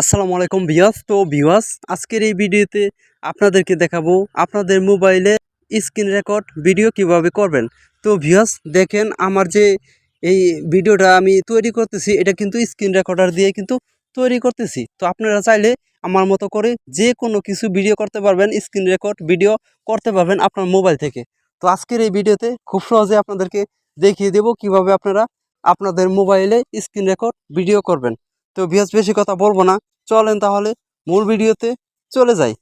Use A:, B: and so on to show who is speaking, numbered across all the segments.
A: আসসালামু আলাইকুম ভিওয়াস তো ভিওয়াস আজকের এই ভিডিওতে আপনাদেরকে দেখাবো আপনাদের মোবাইলে স্ক্রিন রেকর্ড ভিডিও কীভাবে করবেন। তো ভিওয়াস দেখেন আমার যে এই ভিডিওটা আমি তৈরি করতেছি, এটা কিন্তু স্ক্রিন রেকর্ডার দিয়ে কিন্তু তৈরি করতেছি। তো আপনারা চাইলে আমার মতো করে যে কোনো কিছু ভিডিও করতে পারবেন, স্ক্রিন রেকর্ড ভিডিও করতে পারবেন আপনার মোবাইল থেকে। তো আজকের এই ভিডিওতে খুব সহজে আপনাদেরকে দেখিয়ে দেব কীভাবে আপনারা আপনাদের মোবাইলে স্ক্রিন রেকর্ড ভিডিও করবেন। তো ভিউজ বেশি কথা বলব না। চলেন তাহলে মূল ভিডিওতে চলে যাই।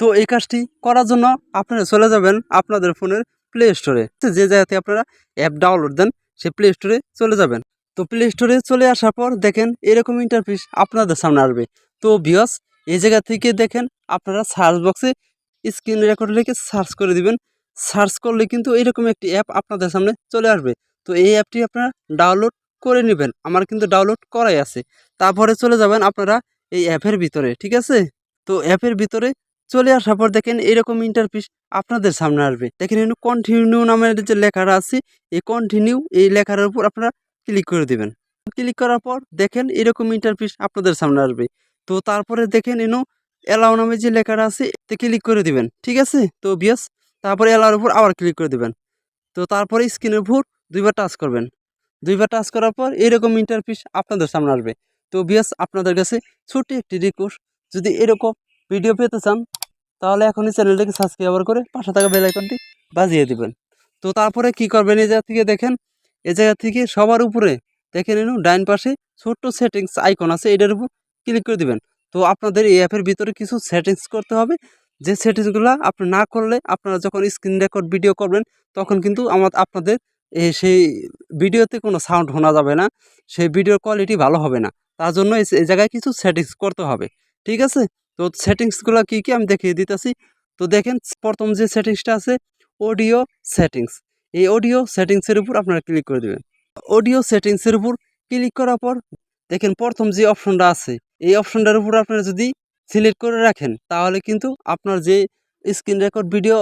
A: তো এই কাজটি করার জন্য আপনারা চলে যাবেন আপনাদের ফোনের প্লে স্টোরে যে জায়গাতে আপনারা অ্যাপ ডাউনলোড দেন সে প্লে স্টোরে চলে যাবেন। তো প্লে স্টোরে চলে আসার পর দেখেন এরকম ইন্টারফেস আপনাদের সামনে আসবে। তো ভিউস এই জায়গা থেকে দেখেন আপনারা সার্চ বক্সে স্ক্রিন রেকর্ড লিখে সার্চ করে দিবেন। সার্চ করলে কিন্তু এরকম একটি অ্যাপ আপনাদের সামনে চলে আসবে। তো এই অ্যাপটি আপনারা ডাউনলোড করে নেবেন। আমার কিন্তু ডাউনলোড করাই আছে। তারপরে চলে যাবেন আপনারা এই অ্যাপের ভিতরে, ঠিক আছে? তো অ্যাপের ভিতরে চলে আসার পর দেখেন এরকম ইন্টারফিস আপনাদের সামনে আসবে। দেখেন এখানে কন্টিনিউ নামের যে লেখাটা আছে, এই কন্টিনিউ এই লেখার উপর আপনারা ক্লিক করে দিবেন। ক্লিক করার পর দেখেন এরকম ইন্টারফিস আপনাদের সামনে আসবে। তো তারপরে দেখেন এনো অ্যালাউ নামে যে লেখাটা আছে, এতে ক্লিক করে দিবেন, ঠিক আছে? তো বিয়াস, তারপরে অ্যালাউর উপর আবার ক্লিক করে দিবেন। তো তারপরে স্ক্রিনের উপর দুইবার টাচ করবেন। দুইবার টাচ করার পর এরকম ইন্টারফিস আপনাদের সামনে আসবে। তো বিয়াস আপনাদের কাছে ছোট্ট একটি রিকোয়েস্ট যদি এরকম ভিডিও পেতে চান, তাহলে এখনই চ্যানেলটাকে সাবস্ক্রাইবার করে পাশে থাকা বেল আইকনটি বাজিয়ে দিবেন। তো তারপরে কি করবেন, এই জায়গা থেকে দেখেন এ জায়গা থেকে সবার উপরে দেখে এনু ডাইন পাশে ছোট্ট সেটিংস আইকন আছে, এটার উপর ক্লিক করে দিবেন। তো আপনাদের এই অ্যাপের ভিতরে কিছু সেটিংস করতে হবে, যে সেটিংসগুলো আপনি না করলে আপনারা যখন স্ক্রিন রেকর্ড ভিডিও করবেন, তখন কিন্তু আমার আপনাদের সেই ভিডিওতে কোনো সাউন্ড শোনা যাবে না, সেই ভিডিওর কোয়ালিটি ভালো হবে না। তার জন্য এই জায়গায় কিছু সেটিংস করতে হবে, ঠিক আছে? তো সেটিংসগুলো কী কী আমি দেখিয়ে দিতেছি। তো দেখেন, প্রথম যে সেটিংসটা আছে অডিও সেটিংস এই অডিও সেটিংসের উপর আপনারা ক্লিক করে দেবেন। অডিও সেটিংসের উপর ক্লিক করার পর, দেখেন প্রথম যে অপশনটা আছে, এই অপশনটার উপর আপনারা যদি সিলেক্ট করে রাখেন, তাহলে কিন্তু আপনার যে স্ক্রিন রেকর্ড ভিডিও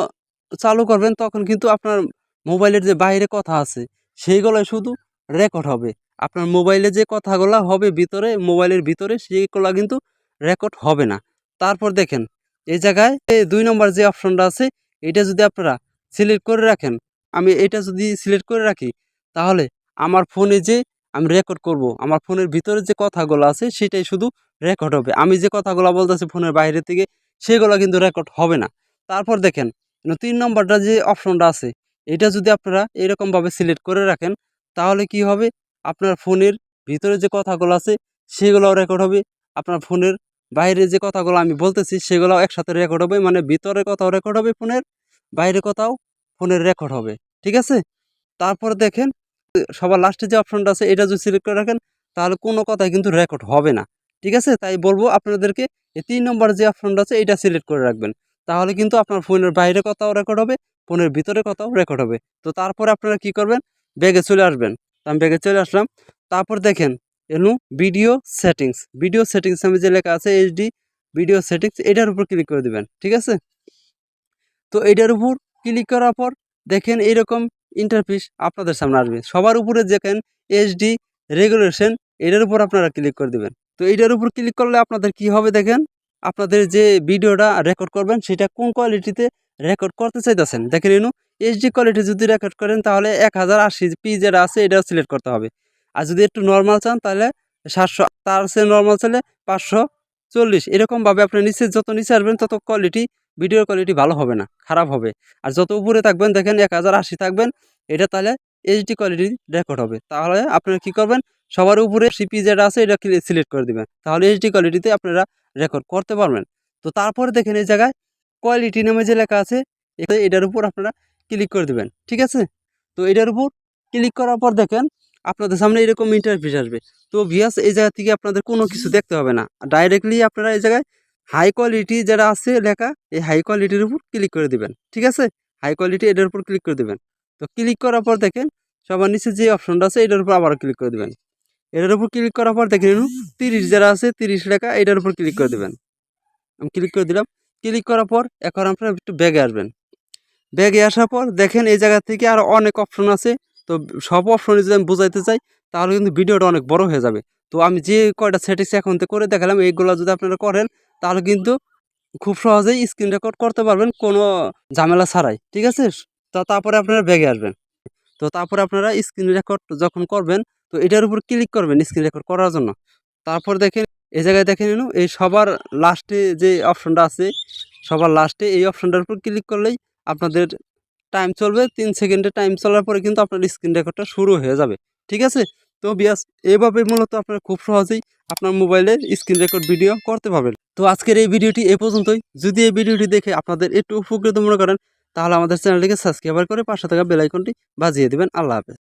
A: চালু করবেন, তখন কিন্তু আপনার মোবাইলের যে বাইরে কথা আছে, সেইগুলোই শুধু রেকর্ড হবে। আপনার মোবাইলে যে কথাগুলো হবে ভিতরে, মোবাইলের ভিতরে, সেইগুলো কিন্তু রেকর্ড হবে না। তারপর দেখেন, এই জায়গায় এই দুই নম্বর যে অপশনটা আছে, এটা যদি আপনারা সিলেক্ট করে রাখেন, আমি এটা যদি সিলেক্ট করে রাখি, তাহলে আমার ফোনে যে আমি রেকর্ড করব, আমার ফোনের ভিতরে যে কথাগুলো আছে, সেটাই শুধু রেকর্ড হবে। আমি যে কথাগুলো বলতেছি ফোনের বাইরে থেকে, সেগুলো কিন্তু রেকর্ড হবে না। তারপর দেখেন, তিন নম্বরটা যে অপশনটা আছে এটা যদি আপনারা এরকমভাবে সিলেক্ট করে রাখেন, তাহলে কি হবে? আপনার ফোনের ভিতরে যে কথাগুলো আছে, সেগুলোও রেকর্ড হবে। আপনার ফোনের বাইরে যে কথাগুলো আমি বলতেছি, সেগুলোও একসাথে রেকর্ড হবে। মানে ভিতরে কথাও রেকর্ড হবে ফোনের, বাইরে কথাও ফোনের রেকর্ড হবে। ঠিক আছে? তারপর দেখেন, সবার লাস্টে যে অপশনটা আছে, এটা যদি সিলেক্ট করে রাখেন, তাহলে কোনো কথাই কিন্তু রেকর্ড হবে না। ঠিক আছে? তাই বলব, আপনাদেরকে এই তিন নম্বর যে অপশনটা আছে, এটা সিলেক্ট করে রাখবেন। তাহলে কিন্তু আপনার ফোনের বাইরে কথাও রেকর্ড হবে ফোনের ভিতরে কথাও রেকর্ড হবে। তো তারপরে আপনারা কি করবেন? ব্যাগে চলে আসবেন। আমি ব্যাগে চলে আসলাম। তারপর দেখেন এনু ভিডিও সেটিংস ভিডিও সেটিংস আমি যে লেখা আছে এইচডি ভিডিও সেটিংস এটার উপর ক্লিক করে দেবেন, ঠিক আছে? তো এটার উপর ক্লিক করার পর দেখেন এইরকম ইন্টারফিস আপনাদের সামনে আসবে। সবার উপরে দেখেন এইচডি রেগুলেশন এটার উপর আপনারা ক্লিক করে দেবেন। তো এটার উপর ক্লিক করলে আপনাদের কি হবে দেখেন? আপনাদের যে ভিডিওটা রেকর্ড করবেন, সেটা কোন কোয়ালিটিতে রেকর্ড করতে চাইতেছেন। দেখেন এনু এইচডি কোয়ালিটি যদি রেকর্ড করেন, তাহলে এক হাজার আশি পি যেটা আছে, এটাও সিলেক্ট করতে হবে। আর যদি একটু নর্মাল চান, তাহলে সাতশো, তার সে নর্মাল চাইলে পাঁচশো চল্লিশ। এরকমভাবে আপনি নিচে যত নিচে আসবেন, তত কোয়ালিটি ভিডিওর কোয়ালিটি ভালো হবে না, খারাপ হবে। আর যত উপরে থাকবেন, দেখেন এক হাজার আশি থাকবেন, এটা তাহলে এইচডি কোয়ালিটি রেকর্ড হবে। তাহলে আপনারা কী করবেন, সবার উপরে সিপি যেটা আছে, এটা সিলেক্ট করে দিবেন। তাহলে এইচডি কোয়ালিটিতে আপনারা রেকর্ড করতে পারবেন। তো তারপরে দেখেন এই জায়গায় কোয়ালিটি নামে যে লেখা আছে এটার উপর আপনারা ক্লিক করে দেবেন, ঠিক আছে? তো এটার উপর ক্লিক করার পর দেখেন, আপনাদের সামনে এরকম ইন্টারফেস আসবে। তো ভিয়াস এই জায়গা থেকে আপনাদের কোনো কিছু দেখতে হবে না। ডাইরেক্টলি আপনারা এই জায়গায় হাই কোয়ালিটি যারা আছে লেখা, এই হাই কোয়ালিটির উপর ক্লিক করে দিবেন, ঠিক আছে? হাই কোয়ালিটি এটার উপর ক্লিক করে দেবেন। তো ক্লিক করার পর দেখেন, সবার নিচে যে অপশনটা আছে, এটার উপর আবার ক্লিক করে দেবেন। এটার উপর ক্লিক করার পর দেখেন, তিরিশ যারা আছে, তিরিশ লেখা, এটার উপর ক্লিক করে দেবেন। আমি ক্লিক করে দিলাম। ক্লিক করার পর এখন আপনারা একটু ব্যাগে আসবেন। ব্যাগে আসার পর দেখেন এই জায়গা থেকে আরও অনেক অপশন আছে। তো সব অপশনে যদি আমি বোঝাইতে চাই, তাহলে কিন্তু ভিডিওটা অনেক বড় হয়ে যাবে। তো আমি যে কয়টা সেটিংস এখন করে দেখালাম, এইগুলো যদি আপনারা করেন, তাহলে কিন্তু খুব সহজেই স্ক্রিন রেকর্ড করতে পারবেন কোনো ঝামেলা ছাড়াই, ঠিক আছে? তো তারপরে আপনারা ব্যাগে আসবেন। তো তারপরে আপনারা স্ক্রিন রেকর্ড যখন করবেন, তো এটার উপর ক্লিক করবেন স্ক্রিন রেকর্ড করার জন্য। তারপর দেখেন এই জায়গায় দেখে নিন এই সবার লাস্টে যে অপশনটা আছে, সবার লাস্টে এই অপশনটার উপর ক্লিক করলেই আপনাদের টাইম চলবে, তিন সেকেন্ডে টাইম চলার পরে কিন্তু আপনার স্ক্রিন রেকর্ডটা শুরু হয়ে যাবে, ঠিক আছে? তো বিয়াস, এভাবে মূলত আপনারা খুব সহজেই আপনার মোবাইলে স্ক্রিন রেকর্ড ভিডিও করতে পারবেন। তো আজকের এই ভিডিওটি এ পর্যন্তই। যদি এই ভিডিওটি দেখে আপনাদের একটু উপকৃত মনে করেন, তাহলে আমাদের চ্যানেলটিকে সাবস্ক্রাইবার করে পাশে থাকা বেলাইকনটি বাজিয়ে দেবেন। আল্লাহ হাফেজ।